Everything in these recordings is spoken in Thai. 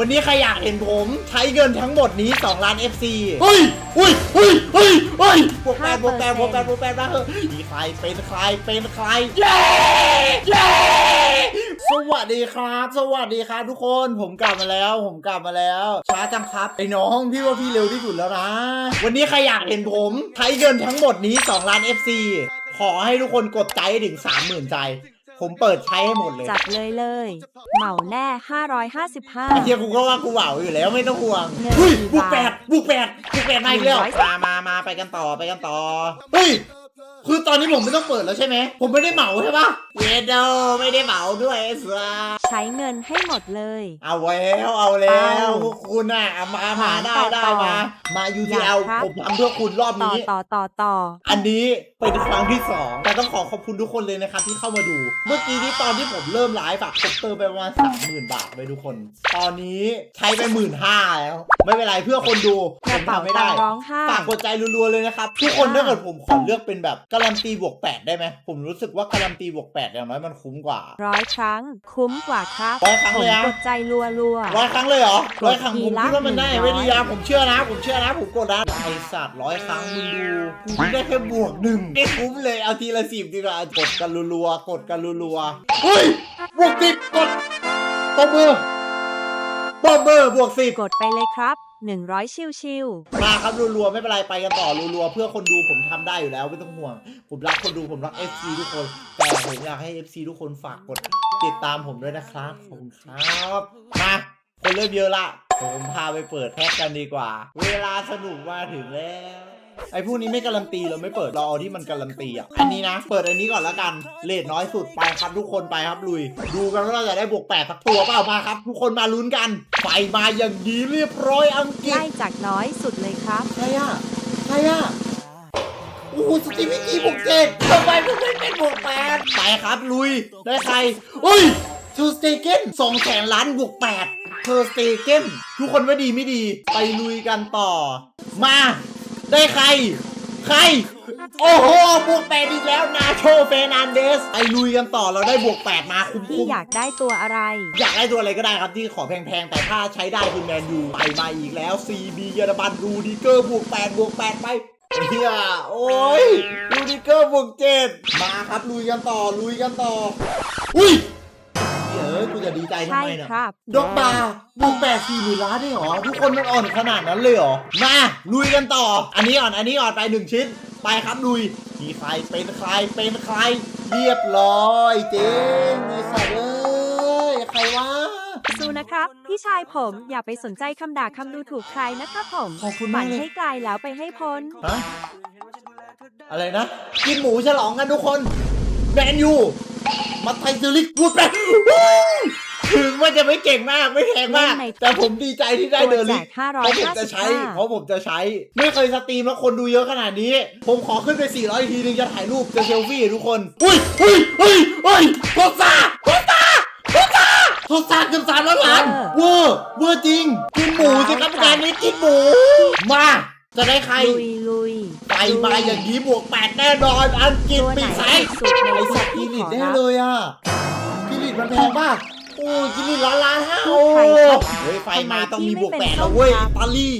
วันนี้ใครอยากเห็นผมใช้เงินทั้งหมดนี้ 2 ล้าน FC เฮ้ยเฮ้ยเฮ้ยเฮ้ยเฮ้ยบวกแปดบวกแปดบวกแปดบวกแปดนะเฮ้ยมีใครเป็นใครเป็นใครเย้เย้สวัสดีครับ สวัสดีครับทุกคนผมกลับมาแล้ว ผมกลับมาแล้วช้าจังครับไอ้น้องพี่ว่าพี่เร็วที่สุดแล้วนะ วันนี้ใครอยากเห็นผมใช้เงินทั้งหมดนี้ 2 ล้าน FC ขอให้ทุกคนกดใจให้ถึง 30,000 ใจ ผมเปิดใช้ให้หมดเลยจัดเลยเลย เหมาแน่ไอ้555เฮียกูก็ว่ากูเหวาอยู่แล้วไม่ต้องห่วงเงินเฮ้ยกี่บุกบาทแปดบุกแปดบุกแปดมาอีกแล้วหนึ่งร้อยมามามาไปกันต่อไปกันต่อเฮ้ย คือตอนนี้ผมไม่ต้องเปิดแล้วใช่ไหม ผมไม่ได้เหมาใช่ปะเยโดไม่ได้เหมาด้วยไอ้เสือใช้เงินให้หมดเลย เอาแล้วเอาแล้วเอาพวกคุณอะเอามามาได้ต่อได้ต่อมา มาอยา UTL กครับ ผมทำเพื่อคุณรอบต่อนี้ ต่อต่อต่อ อันนี้เป็นครั้งที่ 2 แต่ต้องขอขอบคุณทุกคนเลยนะครับที่เข้ามาดู เมื่อกี้นี้ตอนที่ผมเริ่มไลฟ์อะผมเติมไปประมาณสามหมื่นบาทไปทุกคน ตอนนี้ใช้ไปหมื่นห้าแล้ว ไม่เป็นไรเพื่อคนดูกผระมเป๋าทำไม่ตัได้ งค์ร้องไห้ ฝากกดใจรัวๆเลยนะครับ ทุกคนถ้าเกิดผมขอเลือกเป็นแบบการันตีบวกแปดได้ไหมผมรู้สึกว่าการันตีบวกแปดอย่างน้อยมันคุ้มกว่าร้อยครั้งคุ้มกว่าครับร้อยครั้งผมเลยอะกดใจรัวรัวร้อยครั้งเลยเหรอร้อยครั้งกดทีผมละคิดว่ามันได้หนึ่งร้อยไม่ดีอะผมเชื่อนะ ผมเชื่อนะผมกดนะไอสัตว์ร้อยครั้งมึงดูกูได้แค่บวกหนึ่งไม่คุ้มเลยเอาทีละสิบดีกว่ากดกันรัวๆกดกันรัวๆเฮ้ยบวกสิบกดตบมือตบมือบวกสิบกดไปเลยครับ 100 ชิวชิวมาครับรัวๆไม่เป็นไรไปกันต่อรัวๆเพื่อคนดูผมทำได้อยู่แล้วไม่ต้องห่วง ผมรักคนดูผมรัก FC ทุกคน แต่ผมอยากให้ FC ทุกคนฝากกดติดตามผมด้วยนะครับขอบคุณครับมาคนเริ่มเยอะละผมพาไปเปิดแพ็กกันดีกว่า เวลาสนุกมาถึงแล้ว ไอ้พวกนี้ไม่การันตีเราไม่เปิดเราเอาที่มันการันตีอะอันนี้นะ เปิดอันนี้ก่อนละกันเลทน้อยสุดไปครับทุกคนไปครับลุย ดูกันว่าเราจะได้บวกแปดสักตัวเปล่ามาครับ ทุกคนมาลุ้นกันไฟมาอย่างดีเรียบร้อยอังๆกฤษไล่จากน้อยสุดเลยครับใครอะใครอะโอ้โหสตีวิกี้บวกเจ็ดทำไมมึงไม่เป็นบวกแปดไปครับลุยได้ใครเฮ้ยเธอสเตเกนสองแสนล้านบวกแปดเธอสเตเกนทุกคนว่าดีไม่ดี ไปลุยกันต่อ มา ได้ใคร ใคร โอ้โห บวกแปดอีกแล้ว นาโชเฟรนันเดส ไปลุยกันต่อ เราได้บวกแปดมาคุ้พี่มๆอยากได้ตัวอะไร อยากได้ตัวอะไรก็ได้ครับที่ขอแพงๆ แต่ถ้าใช้ได้คือแมนยูไปมาอีกแล้ว CB เยอรมันรูดิเกอร์บวก8บวก8ไปเฮียโอ้ยรูดิเกอร์บวก7มาครับลุยกันต่อลุยกันต่อ อุ้ย เฮ้ยกูจะดีใจทำใช่ไมเนี่ยครับ ดอกบาร์บวก8 4หมื่นล้านได้เหรอ ทุกคนมันอ่อนขนาดนั้นเลยเหรอ มา ลุยกันต่อ อันนี้อ่อน อันนี้อ่อนไปหนึ่งชิ้น ไปครับลุยมีใครเป็นใครเป็นใคร เรียบร้อยเจ๊งไอ้สัตว์เอ้ยใครวะสู้นะครับ พี่ชายผมอย่าไปสนใจคำด่าคำดูถูกใครนะครับผมขอบคุณฝัมากนเลย ให้ไกลแล้วไปให้พ้น ฮะอะไรนะ กินหมูฉลองกันทุกคน แมนยู มาไทยซิลิกพูดไปถึงว่าจะไม่เก่งมากไม่แพงมากเล่นในแต่ผมดีใจที่ได้เดอร์ลิกตัวแจกเพราะผมจะใช้555เพราะผมจะใช้ ไม่เคยสตรีมแล้วคนดูเยอะขนาดนี้ ผมขอขึ้นไป 400 ทีนึงจะถ่ายรูปจะเซลฟี่ให้ทุกคน อุ้ยอุ้ยอุ้ยอุ้ยโคตรซ่าโคตรซ่าโคตรซ่าโคตรซ่าเกือบสามร้อยล้านเวอร์เวอร์จริง กินหมูสิครับงานนี้กินหมูมา จะได้ใคร ลุยลุยไปมาอย่างนี้บวกแปดแน่นอน อังกฤษตัวไหนปีกซ้ายสุดในไอสัตว์ที่กิลิตขอได้รับเลยอะกิลิตมันแพงมากโอ้ยกิลิตล้านล้านห้าพูโอ้ดไทยครับเฮ้ยไฟมาทำไมต้องมีพี่บวกไม่แปเป็นดแล้วเว้ยส้มครับอิตาลี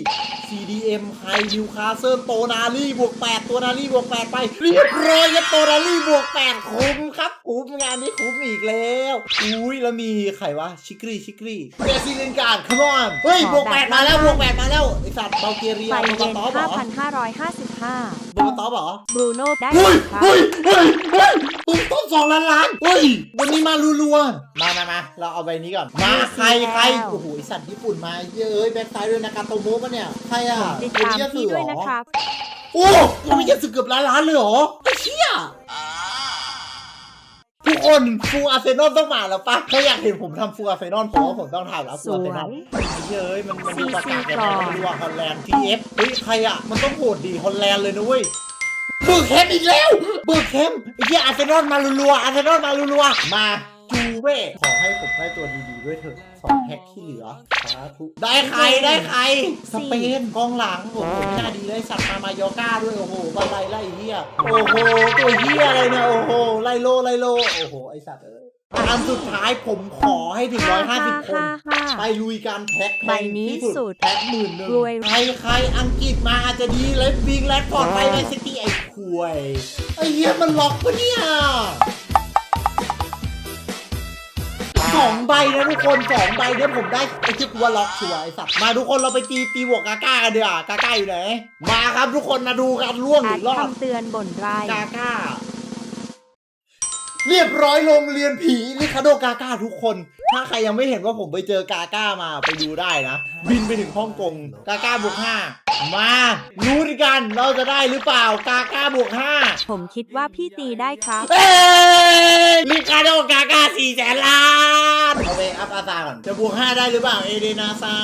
CDM ไฮนิวคาสเซิลโตนาลี่บวกแปดตัวนาลี่บวกแปดไปเรียบร้อยครับโตนาลี่บวกแปดคุ้มครับคุ้มงานนี้คุ้มอีกแล้วอุ้ยแล้วมีใครวะชิกรีชิกรีเจสซี่ลินการ์ดคัมอนเฮ้ยขอบวกแปดแบบมาแล้วนั้นบวกแปดมาแล้วไอสัตว์เบลเกเรียไฟโบเย็นตอฟเหรอ5,555โบตอฟเหรอบรูโน่ได้เฮ้ยครับ เฮ้ยเฮ้ยเฮ้ยตุ้มต้นสองล้านล้านเฮ้ยวันนี้มารัวๆ มามามาเราเอาใบนี้ก่อน มาใครใครโอ้โหไอ้สัตว์ญี่ปุ่นมาเยอะเอ้ยแบ็คไซด์ด้วยนากาโตโมะปะเนี่ยใครอะติดเป็นตามเหี้ยพี่สื่อด้วยเหรนะอครับโอ้ยังไม่จะสึกเกือบล้านล้านเลยเหรอไอ้เชี่ยทุกคนฟูอาร์เซนอลต้องมาแล้วปะถ้าอยากเห็นผมทำฟูอาร์เซนอลผมว่าผมต้องทำแล้วฟูอาร์เซนอลสวยเยอะเอ้ยมันมันดูประกาศ CC ยังไงก่อนไม่รู้ว่าฮอลแลนด์ทีเอฟเฮ้ยใครอะ มันต้องโหดดีฮอลแลนด์เลยนะเว้ยเบิร์กแคมป์อีกแล้วเบิร์กแคมป์ไอ้เหี้ยอาร์เซนอลมารัวๆอาร์เซนอลมารัวๆมา จูเว่ขอให้ผมได้ตัวดีๆด้วยเถอะสองแพ็คที่เหลือสาธุได้ใครได้ใคร สเปนกองหลังโอ้โหไม่น่าดีเลยสัตว์มามายอก้าด้วยโอ้โหบันไดไล่เหี้ยโอ้โหตัวเหี้ยอะไรเนี่ยโอ้โหไล่โลไล่โลโอ้โหไอสัตว์เอ้ยอันสุดท้ายผมขอให้ถึง150 คน ไปลุยการแพ็คแพใบงนี้ที่สุสุดดแพ็คหมื่นหนึ่งรวยใครใครอังกฤษมาอาจจะดีเลดวิงแลดฟอร์ดไปแมนซิตี้ไอ้ควยไอ้เหี้ยมันล็อกปะเนี่ย สองใบนะทุกคนสองใบเนี่ยผมได้ไอ้ที่กูว่าล็อกชัวร์ไอ้สัตว์มาทุกคนเราไปตีตีบวกกาก้ากันดีกว่ากาก้าอยู่ไหนมาครับทุกคนมาดูกันล่วงหแอรืดอรอดคำเตือนบ่นไรายกาก้า เรียบร้อยโรงเรียนผีลิคาโดกาก้าทุกคน ถ้าใครยังไม่เห็นว่าผมไปเจอกาก้ามาไปดูได้นะ บินไปถึงฮ่องกงกาก้าบวกห้า มารู้ด้วยกันเราจะได้หรือเปล่ากาก้าบวกห้าผมคิดว่าพี่ตีได้ครับ เอ้ยลิคาโดกาก้าสี่แสนล้านเอาไปอัพอาซาก่อนจะบวกห้าได้หรือเปล่าเอเดนาซา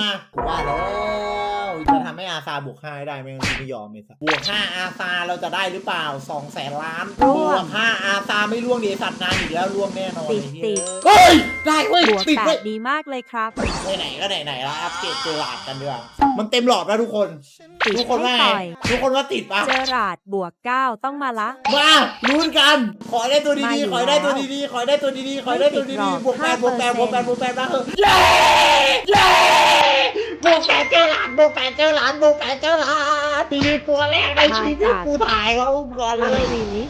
ว่าแล้ว จะทำให้อาซาบวกห้าให้ได้ไม่งั้นกูไม่ยอมเลยสัตว์บวกห้าอาซาเราจะได้หรือเปล่าสองแสนล้านร่บวงวกห้าอาซาไม่ล่วงดีสัตว์นานอีกแล้วล่วงแน่นอนติดไอ้เหี้ยติดเฮ้ยได้เว้ยบวกติดแปเว้ยดดีมากเลยครับ ไหนๆก็ไหนๆแล้วอัปเกรดเจอหลาดกันดีกว่ามันเต็มหลอดแล้วทุกคน ติดทุกคนว่าให้ไงต่อย ทุกคนว่าติดปะ เจอราดบวกเก้าต้องมาละ มาลุ้นกัน ขอให้ได้ตัวมาดีอยู่ๆขอให้ได้ตัวแล้วดีๆขอให้ได้ตัวดีๆ ขอให้ได้ตัวไม่ติดหรดีอกๆบวกแปดบวกแปด5%บวกแปดบวกแปดมาเถอะเย้ เย้ บวกแปดเจ้าหลานบวกแปดเจ้าหลานบวกแปดเจ้าหลานปีตัวแรกในชีวิตกูถ่ายเขาก่อนเลอังยกฤษ